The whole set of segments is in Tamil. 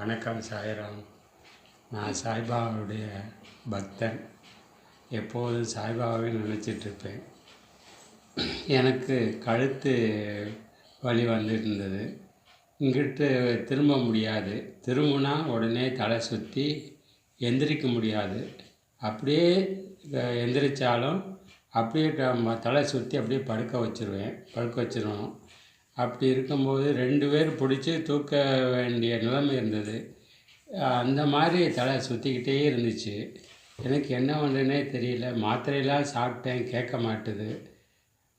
வணக்கம் சாய்ராம். நான் சாய்பாபாவுடைய பக்தன். எப்போதும் சாய்பாபாவை நினச்சிட்ருப்பேன் எனக்கு கழுத்து வழி வந்துருந்தது. இங்கிட்டு திரும்ப முடியாது. திரும்பினா உடனே தலை சுற்றி எந்திரிக்க முடியாது. அப்படியே எந்திரிச்சாலும் அப்படியே தலை சுற்றி அப்படியே படுக்க வச்சிருவேன். படுக்க வச்சிருவோம். அப்படி இருக்கும்போது ரெண்டு பேர் பிடிச்சி தூக்க வேண்டிய நிலைமை இருந்தது. அந்த மாதிரி தலை சுற்றிக்கிட்டே இருந்துச்சு. எனக்கு என்ன பண்ணுறதுனே தெரியல. மாத்திரையெல்லாம் சாப்பிட்டேன் கேட்க மாட்டுது.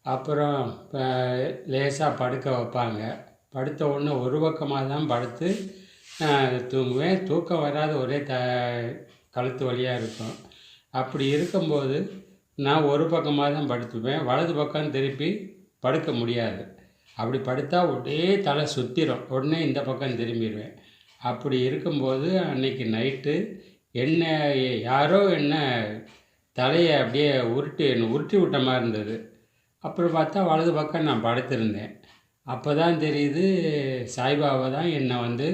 அப்புறம் லேசாக படுக்க வைப்பாங்க. படுத்த உடனே ஒரு பக்கமாக தான் படுத்து தூங்குவேன். தூக்கம் வராத ஒரே த கழுத்து வழியாக இருக்கும். அப்படி இருக்கும்போது நான் ஒரு பக்கமாக தான் படுத்துப்பேன். வலது பக்கம் திருப்பி படுக்க முடியாது. அப்படி படுத்தா உடனே தலை சுற்றிடும் உடனே இந்த பக்கம் திரும்பிடுவேன். அப்படி இருக்கும்போது அன்னைக்கு நைட்டு என்ன யாரோ என்ன தலையை அப்படியே உருட்டி என்னை உருட்டி விட்ட மாதிரி இருந்தது. அப்புறம் பார்த்தா வலது பக்கம் நான் படுத்திருந்தேன். அப்போ தான் தெரியுது சாய்பாபா தான் என்னை வந்து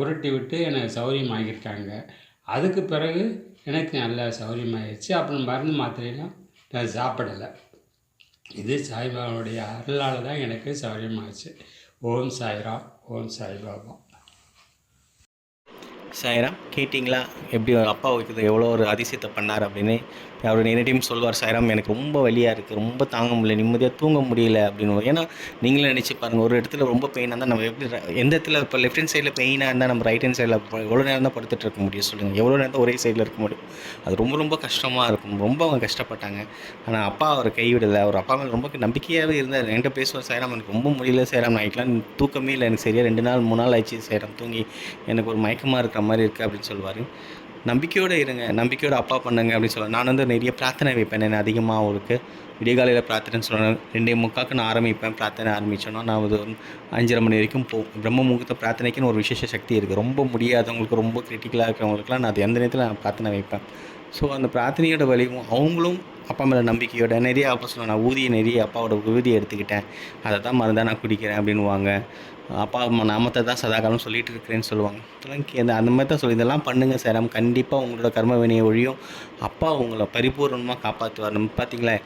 உருட்டி விட்டு என்னை சௌரியமாகியிருக்காங்க அதுக்கு பிறகு எனக்கு நல்லா சௌரியமாகிடுச்சு அப்புறம் மருந்து மாத்திரையெல்லாம் நான் சாப்பிடலை. இது சாய்பாபாவுடைய அருளால் தான் எனக்கு சௌரியமாச்சு. ஓம் சாய்ராம் ஓம் சாய்பாபா. சாய்ராம் கேட்டிங்களா? எப்படி ஒரு அப்பா வைக்கிறது எவ்வளோ ஒரு அதிசயத்தை பண்ணார் அப்படின்னு அவர் நேரடியும் சொல்வார் சாய்ராம் எனக்கு ரொம்ப வழியாக இருக்குது ரொம்ப தாங்க முடியல நிம்மதியாக தூங்க முடியல அப்படின்னு. ஏன்னா நீங்களே நினச்சி பாருங்கள் ஒரு இடத்துல ரொம்ப பெயினாக இருந்தால் நம்ம எப்படி எந்த இடத்துல இப்போ லெஃப்ட் ஹேண்ட் சைடில் பெயினாக இருந்தால் நம்ம ரைட் ஹேண்ட் சைடில் எவ்வளோ நேரம் தான் படுத்துட்டு இருக்க முடியும் சொல்லுங்கள் எவ்வளோ நேரம் தான் ஒரே சைடில் இருக்க முடியும். அது ரொம்ப ரொம்ப கஷ்டமாக இருக்கும். ரொம்ப அவங்க கஷ்டப்பட்டாங்க. ஆனால் அப்பா அவரை கைவிடலை. அவர் அப்பா மேலே ரொம்ப நம்பிக்கையாகவே இருந்தார். என்கிட்ட பேசுவார் சாய்ராம் எனக்கு ரொம்ப முடியல சாய்ராம் நைட்லாம் தூக்கமே இல்லை. எனக்கு சரியாக ரெண்டு நாள் மூணு நாள் ஆயிடுச்சு சாய்ராம் தூங்கி எனக்கு ஒரு மயக்கமாக இருக்கிற மாதிரி இருக்குது அப்படின்னு சொல்லுவார். நம்பிக்கையோடு இருங்க நம்பிக்கையோட அப்பா பண்ணுங்க அப்படின்னு சொல்லுவேன் நான் வந்து நிறைய பிரார்த்தனை வைப்பேன் நான் அதிகமாக அவருக்கு. விடியகாலையில் பிரார்த்தனைன்னு சொல்லுவேன் ரெண்டே முக்காக்கு நான் ஆரம்பிப்பேன் பிரார்த்தனை ஆரம்பிச்சோன்னா நான் ஒரு அஞ்சரை மணி வரைக்கும் போ பிரம்ம முகூர்த்த பிரார்த்தனைக்குன்னு ஒரு விசேஷ சக்தி இருக்குது ரொம்ப முடியாதவங்களுக்கு ரொம்ப கிரிட்டிக்கலாக இருக்கிறவங்களுக்குலாம் நான் அது எந்த நேரத்தில் நான் பிரார்த்தனை வைப்பேன். ஸோ அந்த பிரார்த்தனையோட வலியும் அவங்களும் அப்பா மேலே நம்பிக்கையோட நிறைய அப்பா சொல்லுவேன் நான் ஊதிய நிறைய அப்பாவோட ஊதியை எடுத்துக்கிட்டேன். அதை தான் மறந்தால் நான் குடிக்கிறேன் அப்படின்னுவாங்க. அப்பா அம்மா நாமத்தை தான் சதாகாலம் சொல்லிட்டு இருக்கிறேன்னு சொல்லுவாங்க. இதெல்லாம் அந்த மாதிரி தான் சொல்லி இதெல்லாம் பண்ணுங்கள் சேரம் கண்டிப்பாக உங்களோட கர்ம வினையை ஒழியும். அப்பா உங்களை பரிபூர்ணமாக காப்பாற்றுவார் நம்ம பார்த்தீங்களா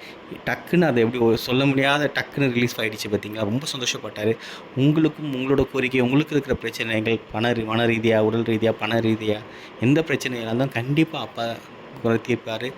டக்குன்னு அதை எப்படி சொல்ல முடியாத டக்குன்னு ரிலீஸ் ஆகிடுச்சு பார்த்தீங்களா ரொம்ப சந்தோஷப்பட்டார். உங்களுக்கும் உங்களோட கோரிக்கை உங்களுக்கு இருக்கிற பிரச்சனைகள் பண ரீ- மன ரீதியாக உடல் ரீதியாக பண ரீதியாக எந்த பிரச்சனையாக இருந்தாலும் கண்டிப்பாக அப்பா குறை தீர்ப்பார்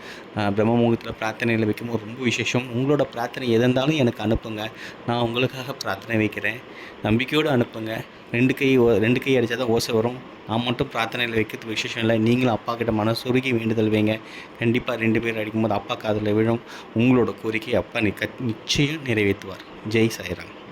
பிரம்ம முகூர்த்தத்தில் பிரார்த்தனையில் வைக்கும்போது ரொம்ப விசேஷம். உங்களோட பிரார்த்தனை எது இருந்தாலும் எனக்கு அனுப்புங்க. நான் உங்களுக்காக பிரார்த்தனை வைக்கிறேன். நம்பிக்கையோடு அனுப்புங்க. ரெண்டு கை ஓ- ரெண்டு கை அடித்தா தான் ஓசை வரும். நான் மட்டும் பிரார்த்தனையில் வைக்கிறது விசேஷம் இல்லை. நீங்களும் அப்பா கிட்ட மனசுருகி வேண்டுதல் வைங்க. கண்டிப்பாக ரெண்டு பேர் அடிக்கும்போது அப்பா காதில் விழும். உங்களோட கோரிக்கை அப்பா நிக்க நிச்சயம் நிறைவேற்றுவார். ஜெய் சாய்ராம்.